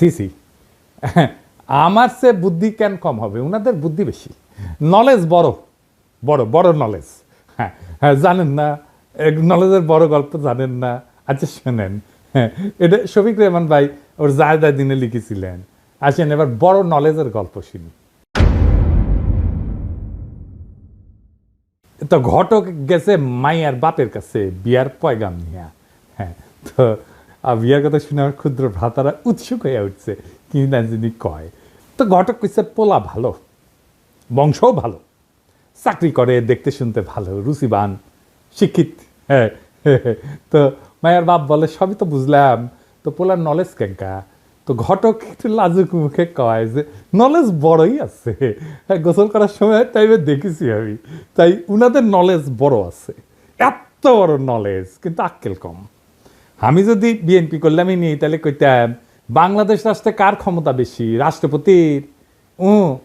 C C. আমার সে বুদ্ধি কেন কম হবে? ওনাদের বুদ্ধি বেশি। নলেজ বড়। বড় বড় নলেজ হ্যাঁ হ্যাঁ জানেন না। নলেজের বড় গল্প জানেন না। আচ্ছা শোনেন। হ্যাঁ এটা শফিক রহমান ভাই ওর জায়দা দিনে লিখেছিলেন। আসেন, এবার বড় নলেজের গল্প শুনি। তো ঘটক গেছে মাইয়ার বাপের কাছে, বিয়ার পয়গাম নিয়া। হ্যাঁ তো আর বিয়ার কথা শুনে আমার ক্ষুদ্র ভ্রাতারা উৎসুক হয়ে উঠছে, কি না যিনি কয়। তো ঘটক কইছে, পোলা ভালো, বংশও ভালো, চাকরি করে, দেখতে শুনতে ভালো, রুচিবান, শিক্ষিত হ্যাঁ তো মায়ের বাপ বলে, সবই তো বুঝলাম, তো পোলার নলেজ কেঙ্কা? তো ঘটক একটু লাজুক মুখে কয় যে নলেজ বড়ই আছে হ্যাঁ গোসল করার সময় টাইমে দেখেছি আমি, তাই উনাদের নলেজ বড় আছে, এত বড় নলেজ কিন্তু আক্কেল কম। আমি যদি বিএনপি করলামই নিই তাহলে কইতাম, বাংলাদেশ রাষ্ট্রে কার ক্ষমতা বেশি? রাষ্ট্রপতির? ও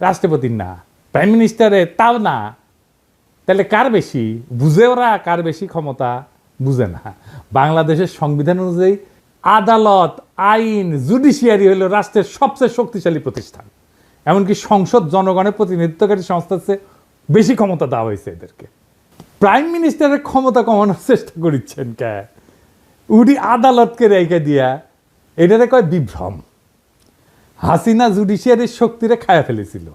রাষ্ট্রপতির না। প্রাইম মিনিস্টারের তাও না। তাহলে কার বেশি? বুঝে ওরা কার বেশি ক্ষমতা? বুঝে না। বাংলাদেশের সংবিধান অনুযায়ী আদালত, আইন, জুডিশিয়ারি হলো রাষ্ট্রের সবচেয়ে শক্তিশালী প্রতিষ্ঠান। এমনকি সংসদ, জনগণের প্রতিনিধিত্বকারী সংস্থার চেয়ে বেশি ক্ষমতা দেওয়া হয়েছে এদেরকে। প্রাইম মিনিস্টারের ক্ষমতা কমানোর চেষ্টা করিচ্ছেন কে? উনি আদালতকে রেখে দিয়া এটারে কয় বিভ্রম। হাসিনা জুডিশিয়ারির শক্তিরে খায়া ফেলেছিল।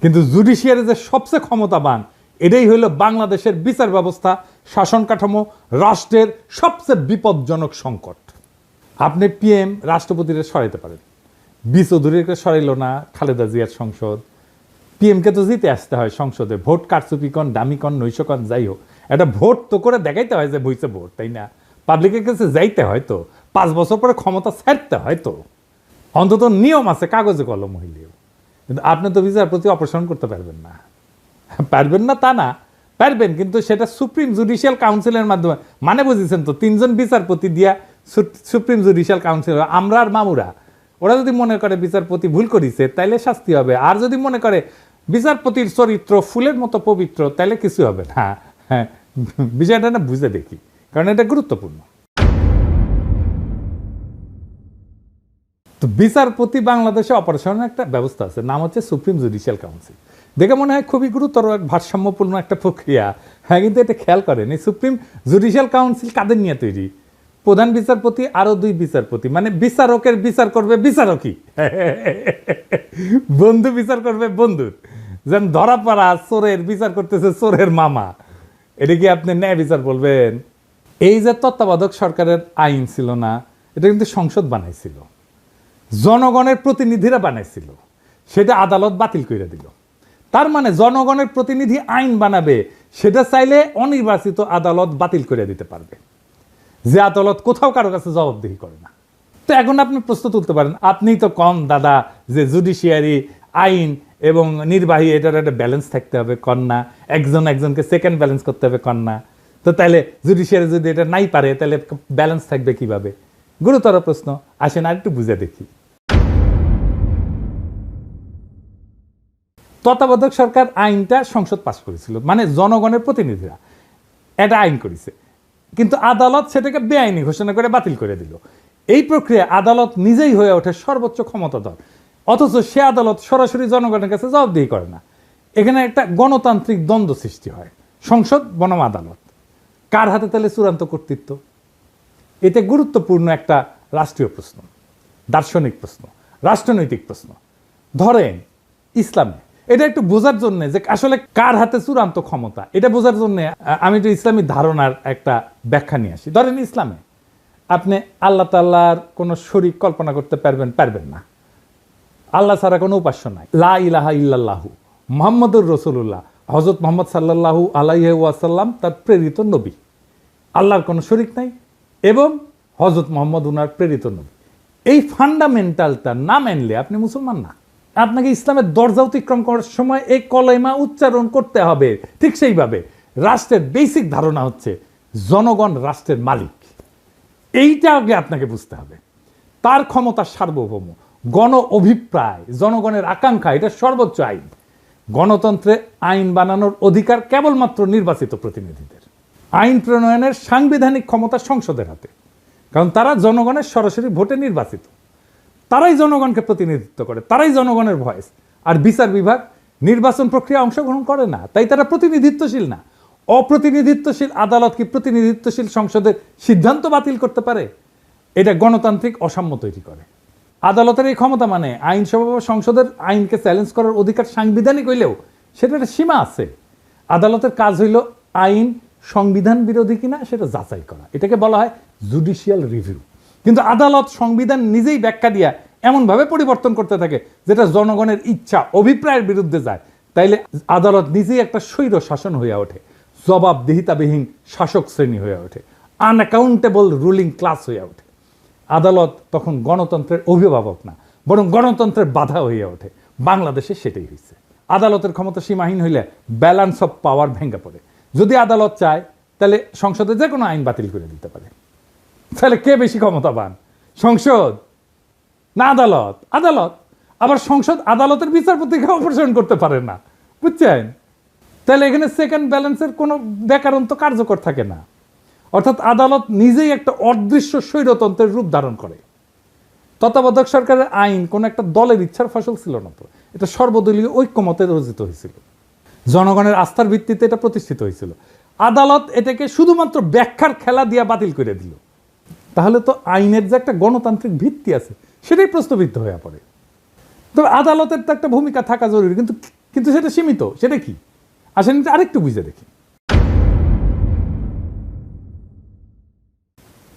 কিন্তু জুডিশিয়ারি যে সবচেয়ে ক্ষমতাবান, এটাই হইল বাংলাদেশের বিচার ব্যবস্থা, শাসন কাঠামো, রাষ্ট্রের সবচেয়ে বিপজ্জনক সংকট। আপনি পিএম রাষ্ট্রপতিরে সরাইতে পারেন। বি চৌধুরীকে সরাইল না, খালেদা জিয়ার সংসদ। পিএমকে তো জিতে আসতে হয় সংসদে, ভোট কারচুপিকন দামিকন নৈশকন যাই হোক। একটা ভোট তো করে দেখাইতে হয় যে বইছে ভোট, তাই না? পাবলিকের কাছে যাইতে হয়তো, পাঁচ বছর পরে ক্ষমতা ছাড়তে হয়তো। অন্তত নিয়ম আছে, কাগজে কলম হইলেও। কিন্তু আপনি তো বিচারপতি, অপসারণ করতে পারবেন না। পারবেন না তা না, পারবেন, কিন্তু সেটা সুপ্রিম জুডিশিয়াল কাউন্সিলের মাধ্যমে। মানে বুঝেছেন তো, তিনজন বিচারপতি দিয়া সুপ্রিম জুডিশিয়াল কাউন্সিল, আমরা আর মামুরা। ওরা যদি মনে করে বিচারপতি ভুল করিছে, তাইলে শাস্তি হবে। আর যদি মনে করে বিচারপতির চরিত্র ফুলের মতো পবিত্র, তাইলে কিছু হবে না। হ্যাঁ বিষয়টা না, বুঝে দেখি। কারণ এটা গুরুত্বপূর্ণ। তো বিচারপতি বাংলাদেশে অপারেশনের একটা ব্যবস্থা আছে, নাম হচ্ছে সুপ্রিম জুডিশিয়াল কাউন্সিল। দেখে মনে হয় খুবই গুরুতর এক ভারসাম্যপূর্ণ একটা প্রক্রিয়া। হ্যাঁ কিন্তু এটা খেয়াল করেন। এই সুপ্রিম জুডিশিয়াল কাউন্সিল কাদের নিয়ে তৈরি? প্রধান বিচারপতি আরও দুই বিচারপতি। মানে বিচারকের বিচার করবে বিচারকই। বন্ধু বিচার করবে বন্ধুর যেন ধরা পড়া চোরের বিচার করতেছে চোরের মামা। এটা কি আপনি ন্যায় বিচার বলবেন? এই যে তত্ত্বাবধায়ক সরকারের আইন ছিল না, এটা কিন্তু সংসদ বানাইছিল। জনগণের প্রতিনিধিরা বানাইছিল। সেটা আদালত বাতিল করে দিল। তার মানে জনগণের প্রতিনিধি আইন বানাবে, সেটা চাইলে অনির্বাচিত আদালত বাতিল করে দিতে পারবে। যে আদালত কোথাও কারও কাছে জবাবদিহি করে না। তো এখন আপনি প্রশ্ন তুলতে পারেন আপনিই তো কম দাদা, যে জুডিশিয়ারি আইন এবং নির্বাহী, এটার একটা ব্যালেন্স থাকতে হবে, কন্যা, একজন একজনকে সেকেন্ড ব্যালেন্স করতে হবে, কন্যা। তো তাহলে জুডিশিয়ারি যদি এটা নাই পারে, তাহলে ব্যালেন্স থাকবে কীভাবে? গুরুতর প্রশ্ন, আসেন আর একটু বুঝে দেখি। তত্ত্বাবধায়ক সরকার আইনটা সংসদ পাশ করেছিল মানে জনগণের প্রতিনিধিরা। এটা আইন করেছে। কিন্তু আদালত সেটাকে বেআইনি ঘোষণা করে বাতিল করে দিল। এই প্রক্রিয়া আদালত নিজেই হয়ে ওঠে সর্বোচ্চ ক্ষমতাধর। অথচ সে আদালত সরাসরি জনগণের কাছে জবাবদিহি করে না। এখানে একটা গণতান্ত্রিক দ্বন্দ্ব সৃষ্টি হয়। সংসদ বনাম আদালত। কার হাতে তাহলে চূড়ান্ত কর্তৃত্ব? এটা গুরুত্বপূর্ণ একটা রাষ্ট্রীয় প্রশ্ন, দার্শনিক প্রশ্ন, রাষ্ট্রনৈতিক প্রশ্ন। ধরেন, ইসলামে। এটা একটু বোঝার জন্য যে আসলে কার হাতে চূড়ান্ত ক্ষমতা? এটা বোঝার জন্য আমি একটু ইসলামী ধারণার একটা ব্যাখ্যা নিয়ে আসি। ধরেন ইসলামে, আপনি আল্লাহ তাল্লাহর কোনো শরীর কল্পনা করতে পারবেন পারবেন না। আল্লাহ ছাড়া কোনো উপাস্য নাই। লা ইলাহা ইল্লাল্লাহু, মোহাম্মদুর রসুল্লাহ হজরত মোহাম্মদ সাল্লাল্লাহু আলাইহি ওয়াসাল্লাম তার প্রেরিত নবী। আল্লাহর কোনো শরিক নাই এবং হজরত মোহাম্মদ উনার প্রেরিত নবী। এই ফান্ডামেন্টালটা না মানলে আপনি মুসলমান না। আপনাকে ইসলামের দরজা অতিক্রম করার সময় এই কলেমা উচ্চারণ করতে হবে ঠিক সেইভাবে। রাষ্ট্রের বেসিক ধারণা হচ্ছে জনগণ রাষ্ট্রের মালিক। এইটা আগে আপনাকে বুঝতে হবে। তার ক্ষমতা সার্বভৌম। গণ অভিপ্রায়, জনগণের আকাঙ্ক্ষা, এটা সর্বোচ্চ আইন। গণতন্ত্রে আইন বানানোর অধিকার কেবলমাত্র নির্বাচিত প্রতিনিধিদের। আইন প্রণয়নের সাংবিধানিক ক্ষমতা সংসদের হাতে। কারণ তারা জনগণের সরাসরি ভোটে নির্বাচিত। তারাই জনগণকে প্রতিনিধিত্ব করে, তারাই জনগণের ভয়েস। আর বিচার বিভাগ নির্বাচন প্রক্রিয়া অংশগ্রহণ করে না, তাই তারা প্রতিনিধিত্বশীল না। অপ্রতিনিধিত্বশীল আদালত কি প্রতিনিধিত্বশীল সংসদের সিদ্ধান্ত বাতিল করতে পারে? এটা গণতান্ত্রিক অসাম্য তৈরি করে। আদালতের এই ক্ষমতা মানে আইনসভা বা সংসদের আইনকে চ্যালেঞ্জ করার অধিকার সাংবিধানিক হইলেও সেটা একটা সীমা আছে। আদালতের কাজ হইল আইন সংবিধান বিরোধী কিনা সেটা যাচাই করা। এটাকে বলা হয় জুডিশিয়াল রিভিউ। কিন্তু আদালত সংবিধান নিজেই ব্যাখ্যা দিয়া এমনভাবে পরিবর্তন করতে থাকে যেটা জনগণের ইচ্ছা, অভিপ্রায়ের বিরুদ্ধে যায়। তাইলে আদালত নিজেই একটা স্বৈর শাসন হয়ে ওঠে। জবাবদিহিতাবিহীন শাসক শ্রেণি হয়ে ওঠে। আনঅ্যাকাউন্টেবল রুলিং ক্লাস হয়ে ওঠে। আদালত তখন গণতন্ত্রের অভিভাবক না, বরং গণতন্ত্রের বাধা হয়ে ওঠে। বাংলাদেশে সেটাই হয়েছে আদালতের ক্ষমতা সীমাহীন হইলে ব্যালেন্স অফ পাওয়ার ভেঙে পড়ে। যদি আদালত চায়, তাহলে সংসদে যে কোনো আইন বাতিল করে দিতে পারে। তাহলে কে বেশি ক্ষমতাবান? সংসদ না আদালত? আদালত? আবার সংসদ আদালতের বিচারপতিকে অপসারণ করতে পারে না। বুঝছেন? তাহলে এখানে সেকেন্ড ব্যালেন্সের কোনো ব্যাকরণ তো কার্যকর থাকে না। অর্থাৎ আদালত নিজেই একটা অদৃশ্য স্বৈরতন্ত্রের রূপ ধারণ করে। তত্ত্বাবধায়ক সরকারের আইন কোন একটা দলের ইচ্ছার ফসল ছিল না তো। এটা সর্বদলীয় ঐক্যমতে রচিত হয়েছিল। জনগণের আস্থার ভিত্তিতে এটা প্রতিষ্ঠিত হয়েছিল। আদালত এটাকে শুধুমাত্র ব্যাখ্যার খেলা দিয়া বাতিল করে দিল। তাহলে তো আইনের যে একটা গণতান্ত্রিক ভিত্তি আছে, সেটাই প্রশ্নবিদ্ধ হয়ে পড়ে। তবে আদালতের তো একটা ভূমিকা থাকা জরুরি, কিন্তু কিন্তু সেটা সীমিত, সেটা কি? আসেন আরেকটু বুঝে দেখি।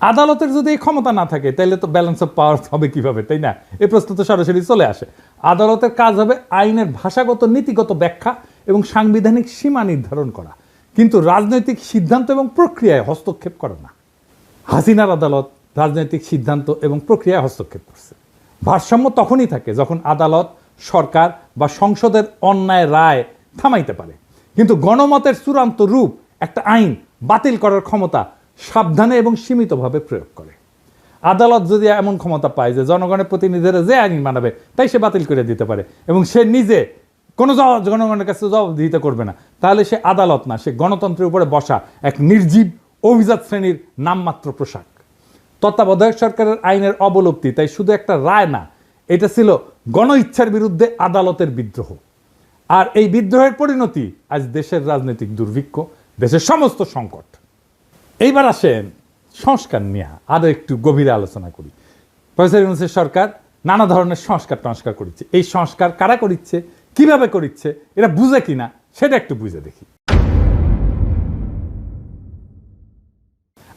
আদালতের যদি এই ক্ষমতা না থাকে তাহলে তো ব্যালেন্স অফ পাওয়ার হবে কীভাবে, তাই না? এই প্রশ্ন তো সরাসরি চলে আসে। আদালতের কাজ হবে আইনের ভাষাগত, নীতিগত ব্যাখ্যা এবং সাংবিধানিক সীমা নির্ধারণ করা। কিন্তু রাজনৈতিক সিদ্ধান্ত এবং প্রক্রিয়ায় হস্তক্ষেপ করে না। হাসিনার আদালত রাজনৈতিক সিদ্ধান্ত এবং প্রক্রিয়ায় হস্তক্ষেপ করছে। ভারসাম্য তখনই থাকে যখন আদালত, সরকার বা সংসদের অন্যায় রায় থামাইতে পারে। কিন্তু গণমতের চূড়ান্ত রূপ একটা আইন বাতিল করার ক্ষমতা সাবধানে এবং সীমিতভাবে প্রয়োগ করে। আদালত যদি এমন ক্ষমতা পায় যে জনগণের প্রতিনিধিরা যে আইন মানাবে, তাই সে বাতিল করে দিতে পারে এবং সে নিজে কোনো জবাব জনগণের কাছে জবাবদিহিতা করবে না, তাহলে সে আদালত না, সে গণতন্ত্রের উপরে বসা এক নির্জীব অভিজাত শ্রেণির নামমাত্র পোশাক। তত্ত্বাবধায়ক সরকারের আইনের অবলুপ্তি, তাই শুধু একটা রায় না, এটা ছিল গণ ইচ্ছার বিরুদ্ধে আদালতের বিদ্রোহ। আর এই বিদ্রোহের পরিণতি আজ দেশের রাজনৈতিক দুর্ভিক্ষ, দেশের সমস্ত সংকট। এইবার আসেন সংস্কার নিয়ে। আরও একটু গভীরে আলোচনা করি। প্রফেসর ইউনুসের সরকার নানা ধরনের সংস্কার টংস্কার করিচ্ছে। এই সংস্কার কারা করিচ্ছে, কীভাবে করিচ্ছে এটা বুঝে কিনা, সেটা একটু বুঝে দেখি।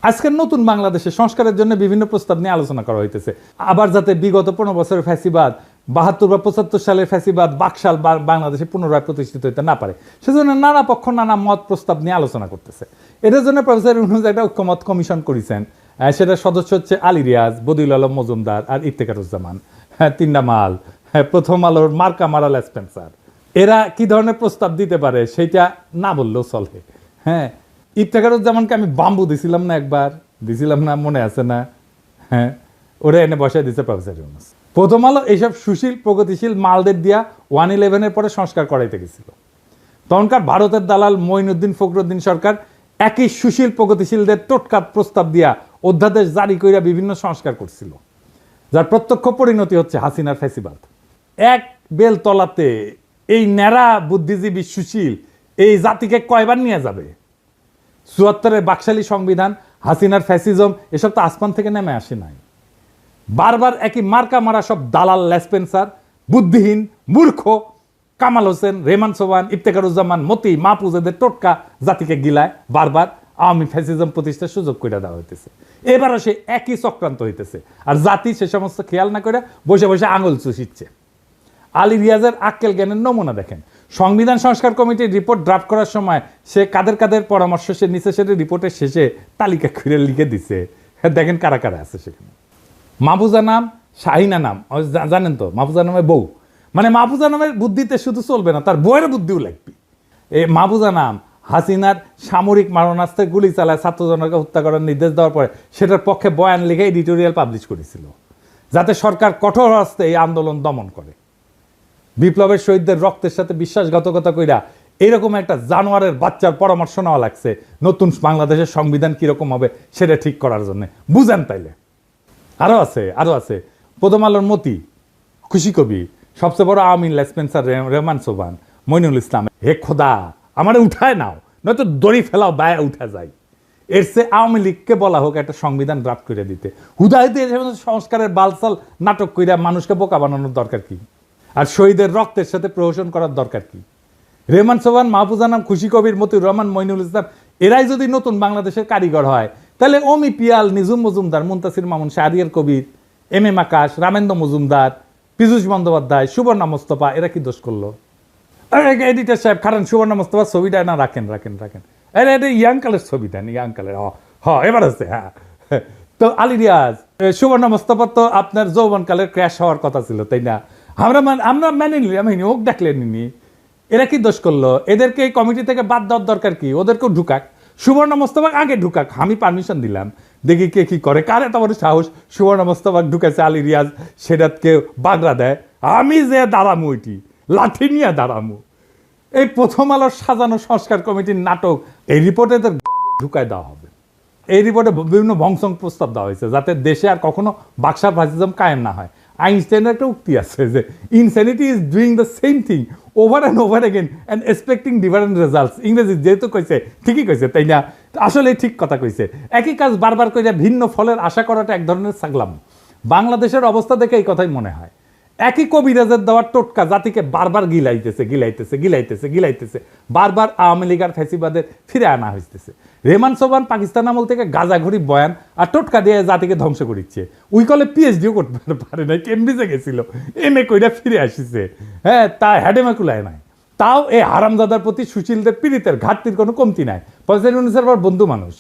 আজকের নতুন বাংলাদেশে সংস্কারের জন্য বিভিন্ন প্রস্তাব নিয়ে আলোচনা করা হইতেছে। আবার যাতে বিগত পনেরো বছরের ফ্যাসিবাদ বাহাত্তর বা পঁচাত্তর সালের ফ্যাসিবাদ, বাকশাল বাংলাদেশে পুনরায় প্রতিষ্ঠিত হইতে না পারে। সেজন্য নানা পক্ষ নানা মত প্রস্তাব নিয়ে আলোচনা করতেছে। এটার জন্য প্রফেসর ইউনুস একটা ঐক্যমত কমিশন করেছেন। সেটার সদস্য হচ্ছে আলী রিয়াজ, বদিউল আলম মজুমদার আর ইফতেকারুজ্জামান হ্যাঁ তিনটা মাল হ্যাঁ প্রথম আলোর মার্কা মারাল স্পেন্সার। এরা কি ধরনের প্রস্তাব দিতে পারে সেইটা না বললেও চলে। হ্যাঁ ইফতেখারুজ্জামানকে আমি বাম্বু দিছিলাম না একবার। দিছিলাম না, মনে আছে না। হ্যাঁ ওরা এনে বসায় দিছে প্রফেসর ইউনুস। প্রথম আলো এইসব সুশীল, প্রগতিশীল মালদের দিয়া ওয়ান ইলেভেনের পরে সংস্কার করাইতে গেছিল। তখনকার ভারতের দালাল মঈনুদ্দিন ফখরুদ্দিন সরকার একই সুশীল, প্রগতিশীলদের টোটকা প্রস্তাব দিয়া অধ্যাদেশ জারি কইরা বিভিন্ন সংস্কার করছিল। যার প্রত্যক্ষ পরিণতি হচ্ছে হাসিনার ফ্যাসিবাদ। এক বেল তলাতে এই ন্যাড়া বুদ্ধিজীবী সুশীল এই জাতিকে কয়বার নিয়ে যাবে? চুয়াত্তরের বাকশালী সংবিধান, হাসিনার ফ্যাসিজম, এসব তো আসমান থেকে নেমে আসে নাই। বারবার একই মার্কা মারা সব দালাল, লেসপেন্সার, বুদ্ধিহীন, মূর্খ। কামাল হোসেন রেমান সোবান ইফতেকারুজ্জামান মতি, মাহফুজ, এদের টোটকা জাতিকে গিলায় বারবার আওয়ামী ফ্যাসিজম প্রতিষ্ঠার সুযোগ করে দেওয়া হইতেছে। এবারও সে একই চক্রান্ত হইতেছে আর জাতি সে সমস্ত খেয়াল না করে বসে বসে আঙুল চুষিচ্ছে। আলী রিয়াজের আক্কেল জ্ঞানের নমুনা দেখেন। সংবিধান সংস্কার কমিটির রিপোর্ট ড্রাফট করার সময় সে কাদের কাদের পরামর্শ সে নিচে সেটা রিপোর্টের শেষে তালিকা খুঁড়ে লিখে দিছে। দেখেন কারা কারা আছে সেখানে। মাহফুজা নাম শাহিনা নাম। জানেন তো, মাহফুজা নামের বউ। মানে মাহফুজা নামের বুদ্ধিতে শুধু চলবে না, তার বউয়ের বুদ্ধিও লাগবে। এই মাহফুজা নাম, হাসিনার সামরিক মারণাস্ত্রে গুলি চালায় ছাত্রজনকে হত্যা করার নির্দেশ দেওয়ার পরে সেটার পক্ষে বয়ান লিখে এডিটোরিয়াল পাবলিশ করেছিল। যাতে সরকার কঠোর হস্তে এই আন্দোলন দমন করে। বিপ্লবের শহীদদের রক্তের সাথে বিশ্বাসঘাতকতা কইরা এরকম একটা জানোয়ারের বাচ্চার পরামর্শ নেওয়া লাগছে। নতুন বাংলাদেশের সংবিধান কীরকম হবে সেটা ঠিক করার জন্য। বুঝেন তাইলে। আরও আছে আরও আছে। প্রথম আলোর মতি, খুশি কবি, সবচেয়ে বড় আমিন লেসপেন্সার রহমান সোবান মইনুল ইসলাম, হে খোদা, আমারে উঠায় নাও, নয়তো দড়ি ফেলাও, বায়া উঠা যায়। এর সে আওয়ামী লীগকে বলা হোক, একটা সংবিধান ড্রাফট করে দিতে। হুদাহিতে সংস্কারের বালসাল নাটক কইরা মানুষকে বোকা বানানোর দরকার কি? আর শহীদের রক্তের সাথে প্রহসন করার দরকার কি? রেহমান সোহান মাহফুজানাম খুশি কবির মতিউর রহমান, মইনুল ইসলাম, এরাই যদি নতুন বাংলাদেশের কারিগর হয় তাহলে অমি পিয়াল নিজুম মজুমদার, মুন্তাসির মামুন, শাহরিয়ার কবির, এম এম আকাশ রামেন্দ্র মজুমদার, পীযূষ বন্দ্যোপাধ্যায়, সুবর্ণা মোস্তফা, এরা কি দোষ করল? এডিটার সাহেব, খারান, সুবর্ণ মোস্তফা, ছবিটা না, রাখেন রাখেন রাখেন। এটা ইয়াং কালের ছবি দেন ইয়াং কালের, হ এবার আছে হ্যাঁ। তো আলী রিয়াজ সুবর্ণ মোস্তফা তো আপনার যৌবন কালের ক্র্যাশ হওয়ার কথা ছিল, তাই না? আমরা আমরা মেনে নিলাম আমি ওক ডাকলেন নিনি এরা কি দোষ করল? এদেরকে এই কমিটি থেকে বাদ দেওয়ার দরকার কি? ওদেরকেও ঢুকাক। সুবর্ণ মোস্তফা আগে ঢুকাক, আমি পারমিশন দিলাম। দেখি কে কি করে। কার এত বড় সাহস? সুবর্ণ মোস্তফা ঢুকেছে আলী রিয়াজ সেটাকে বাগড়া দেয়। আমি যে দাঁড়ামু ওইটি লাঠি নিয়ে দাঁড়ামু। এই প্রথম আলোর সাজানো সংস্কার কমিটির নাটক, এই রিপোর্টে তো ঢুকায় দেওয়া হবে। এই রিপোর্টে বিভিন্ন ভংসং প্রস্তাব দেওয়া হয়েছে, যাতে দেশে আর কখনো বাক্সা ফাসিজম কায়েম না হয়। আইনস্টাইনের একটা উক্তি আছে যে insanity is doing the same thing over and over again and expecting different results ইংরেজি যেহেতু কইছে, ঠিকই কইছে, তাই না? আসলে ঠিক কথা কইছে। একই কাজ বারবার করে ভিন্ন ফলের আশা করাটা এক ধরনের সাগলাম। বাংলাদেশের অবস্থা দেখে এই কথাই মনে হয়। একই কবিরাজের দেওয়ার টোটকা জাতিকে বারবার গিলাইতেছে গিলাইতেছে গিলাইতেছে গিলাইতেছে, বারবার আওয়ামী লীগ আর ফ্যাসিবাদের ফিরে আনা হইতেছে। রেমান সোবান পাকিস্তান আমল থেকে গাজাঘড়ি বয়ান আর টোটকা দিয়ে জাতিকে ধ্বংস করিচ্ছে। উই কলে পিএইচডিও করতে পারে নাই কেমব্রিজে গেছিল এম এ কইরা ফিরে আসিছে। হ্যাঁ তা হ্যাডেমে কুলায় নাই। তাও এই হারামজাদার প্রতি সুশীলদের পীড়িতের ঘাটতির কোনো কমতি নাই। পয়সার উনিশের বন্ধু মানুষ।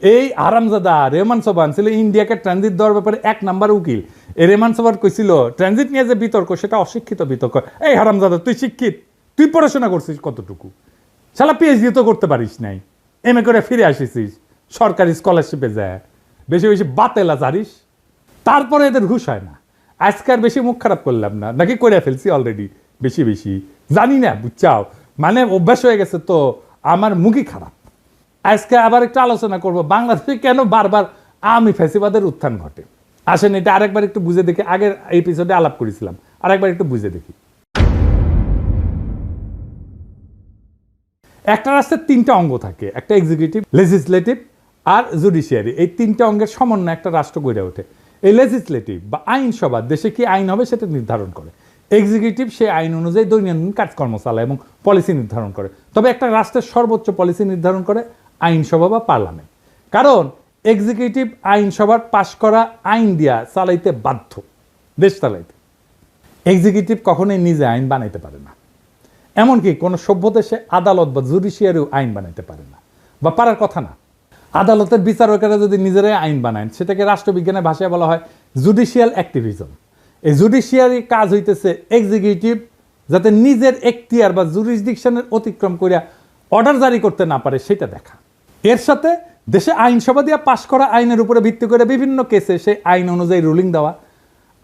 এই আরামজাদা রেহমান সোবান ছিল ইন্ডিয়াকে ট্রানজিট দেওয়ার ব্যাপারে এক নাম্বার উকিল। রেহমান সোবান কইছিল ট্রানজিট নিয়ে যে বিতর্ক, সেটা অশিক্ষিত বিতর্ক। এই হারামজাদা, তুই শিক্ষিত, তুই পড়াশোনা করছিস কতটুকু? শালা পিএইচডি তো করতে পারিস নাই এম এ করে ফিরে আসিছিস সরকারি স্কলারশিপে যায় বেশি বেশি বাতেলা জারিস। তারপরে এদের ঘুষ হয় না। আজকে আর বেশি মুখ খারাপ করলাম না। নাকি করে ফেলছি অলরেডি বেশি বেশি। জানি না, বুঝছাও। মানে অভ্যাস হয়ে গেছে তো, আমার মুখই খারাপ। আজকে আবার একটু আলোচনা করব। বাংলাদেশে কেন বারবার আমি ফ্যাসিবাদের উত্থান ঘটে? আসেন, এটা আরেকবার একটু বুঝে দেখি। আগের এপিসোডে আলাপ করেছিলাম। আরেকবার একটু বুঝে দেখি। একটা রাষ্ট্রের তিনটা অঙ্গ থাকে। একটা এক্সিকিউটিভ লেজিসলেটিভ আর জুডিশিয়ারি এই তিনটা অঙ্গের সমন্বয় একটা রাষ্ট্র গড়ে ওঠে। এই লেজিসলেটিভ বা আইনসভা, দেশে কি আইন হবে সেটা নির্ধারণ করে। এক্সিকিউটিভ সেই আইন অনুযায়ী দৈনন্দিন কাজকর্ম চালায় এবং পলিসি নির্ধারণ করে। তবে একটা রাষ্ট্রের সর্বোচ্চ পলিসি নির্ধারণ করে আইনসভা বা পার্লামেন্ট। কারণ এক্সিকিউটিভ আইনসভার পাশ করা আইন দিয়া চালাইতে বাধ্য, দেশ চালাইতে। এক্সিকিউটিভ কখনোই নিজে আইন বানাইতে পারে না। এমনকি কোনো সভ্য দেশে আদালত বা জুডিশিয়ারিও আইন বানাইতে পারে না। বা পারার কথা না। আদালতের বিচারকেরা যদি নিজেরাই আইন বানায়, সেটাকে রাষ্ট্রবিজ্ঞানের ভাষায় বলা হয় জুডিশিয়াল অ্যাক্টিভিজম এই জুডিশিয়ারি কাজ হইতেছে এক্সিকিউটিভ যাতে নিজের এখতিয়ার বা জুরিসডিকশনের অতিক্রম করিয়া অর্ডার জারি করতে না পারে, সেটা দেখা। এর সাথে দেশে আইনসভা দিয়ে পাশ করা আইনের উপরে ভিত্তি করে বিভিন্ন কেসে সেই আইন অনুযায়ী রুলিং দেওয়া।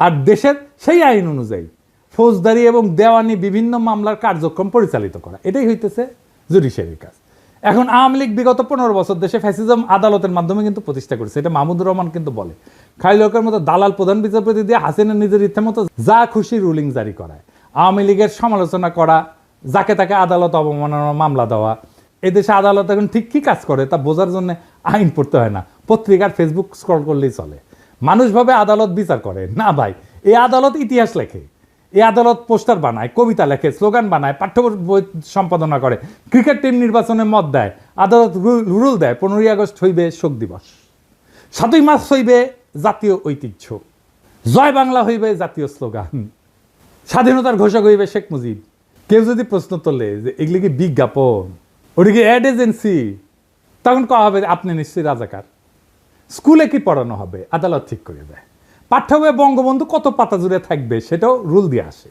আর দেশের সেই আইন অনুযায়ী ফৌজদারি এবং দেওয়ানি বিভিন্ন মামলার কার্যক্রম পরিচালিত করা। এটাই হইতেছে জুডিশিয়ারির কাজ। এখন আওয়ামী লীগ বিগত পনেরো বছর দেশে ফ্যাসিজম আদালতের মাধ্যমে কিন্তু প্রতিষ্ঠা করেছে। এটা মাহমুদুর রহমান কিন্তু বলে। খাইলকের মতো দালাল প্রধান বিচারপতি দিয়ে হাসিনা নিজের ইচ্ছে মতো যা খুশি রুলিং জারি করায়। আওয়ামী লীগের সমালোচনা করা, যাকে তাকে আদালত অবমাননার মামলা দেওয়া এদেশে আদালত এখন ঠিক কি কাজ করে তা বোঝার জন্য আইন পড়তে হয় না। পত্রিকার ফেসবুক স্ক্রল করলেই চলে। মানুষ ভাবে আদালত বিচার করে। না ভাই, এই আদালত ইতিহাস লেখে। এই আদালত পোস্টার বানায়, কবিতা লেখে, স্লোগান বানায়, পাঠ্য বই সম্পাদনা করে। ক্রিকেট টিম নির্বাচনে মত দেয়। আদালত রুল দেয়, পনেরোই আগস্ট হইবে শোক দিবস। সাতই মাস হইবে জাতীয় ঐতিহ্য। জয় বাংলা হইবে জাতীয় স্লোগান। স্বাধীনতার ঘোষক হইবে শেখ মুজিব। কেউ যদি প্রশ্ন তোলে যে এগুলি কি বিজ্ঞাপন? ওটা কি অ্যাড এজেন্সি তখন কয়া হবে আপনি নিশ্চয়ই রাজাকার। স্কুলে কি পড়ানো হবে? আদালত ঠিক করে দেয়। পাঠ্য বইয়ে বঙ্গবন্ধু কত পাতা জুড়ে থাকবে সেটাও রুল দিয়ে আসে।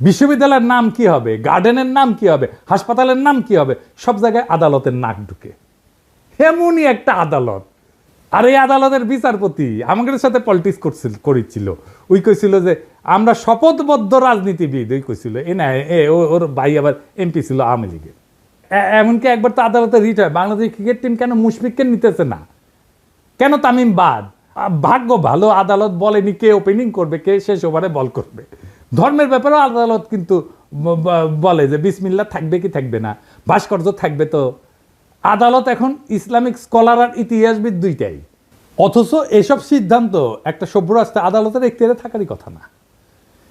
বিশ্ববিদ্যালয়ের নাম কি হবে? গার্ডেনের নাম কি হবে? হাসপাতালের নাম কি হবে? সব জায়গায় আদালতের নাক ঢুকে। এমনই একটা আদালত। আর এই আদালতের বিচারপতি আমাদের সাথে পলিটিক্স করছিল, করেছিল। ওই কইছিল যে, আমরা শপথবদ্ধ রাজনীতিবিদ। ওই কইছিল, এ না, এ ওর ভাই আবার এমপি ছিল আওয়ামী লীগের। এমনকি একবার তো আদালতে রিট হয়। বাংলাদেশ ক্রিকেট টিম কেন মুশফিককে নিতেছে না? কেন তামিম বাদ? ভাগ্য ভালো, আদালত বলেনি কে ওপেনিং করবে, কে শেষ ওভারে বল করবে। ধর্মের ব্যাপারে আদালত কিন্তু বলে যে বিসমিল্লা থাকবে কি থাকবে না, ভাস্কর্য থাকবে তো। আদালত এখন ইসলামিক স্কলার আর ইতিহাসবিদ দুইটাই। অথচ এসব সিদ্ধান্ত একটা সভ্য রাষ্ট্রে আদালতের এখতিয়ারে থাকারই কথা না।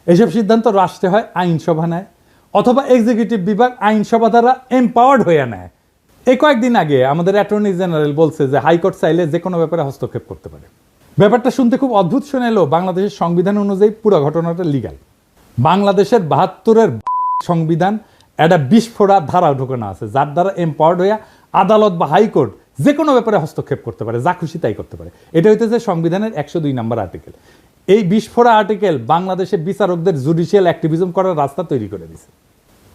এসব সিদ্ধান্ত রাষ্ট্রে হয়, আইনসভা নেয় অথবা এক্সিকিউটিভ বিভাগ, আইনসভা দ্বারা এম্পাওয়ার্ড হয়ে নেয়। এই কয়েকদিন আগে আমাদের অ্যাটর্নি জেনারেল বলছে যে হাইকোর্ট চাইলে যে কোনো ব্যাপারে হস্তক্ষেপ করতে পারে। ব্যাপারটা শুনতে খুব অদ্ভুত শোনালেও বাংলাদেশের সংবিধান অনুযায়ী পুরো ঘটনাটা লিগাল বাংলাদেশের বাহাত্তরের সংবিধান একটা বিস্ফোরা ধারা ঢোকানো আছে, যার দ্বারা এম্পাওয়ার্ড হইয়া আদালত বা হাইকোর্ট যে কোনো ব্যাপারে হস্তক্ষেপ করতে পারে, যা খুশি তাই করতে পারে। এটা হইতেছে সংবিধানের একশো দুই নম্বর আর্টিকেল এই বিস্ফোরা আর্টিকেল বাংলাদেশের বিচারকদের জুডিশিয়াল অ্যাক্টিভিজম করার রাস্তা তৈরি করে দিছে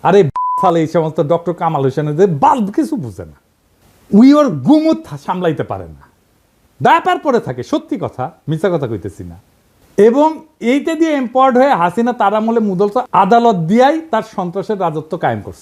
আর ফালে এই সমস্ত ডক্টর কামাল হোসেনের বাল্ব কিছু বুঝে না। উই ওর গুমুত সামলাইতে পারে না। ব্যাপার পরে থাকে, সত্যি কথা, মিথ্যা কথা কইতেছি না। এবং এইটা দিয়ে এম্পয়ার্ড হয়ে হাসিনা তার আমলে মুদলস আদালত দিয়াই তার সন্ত্রাসের রাজত্ব কায়েম করছে।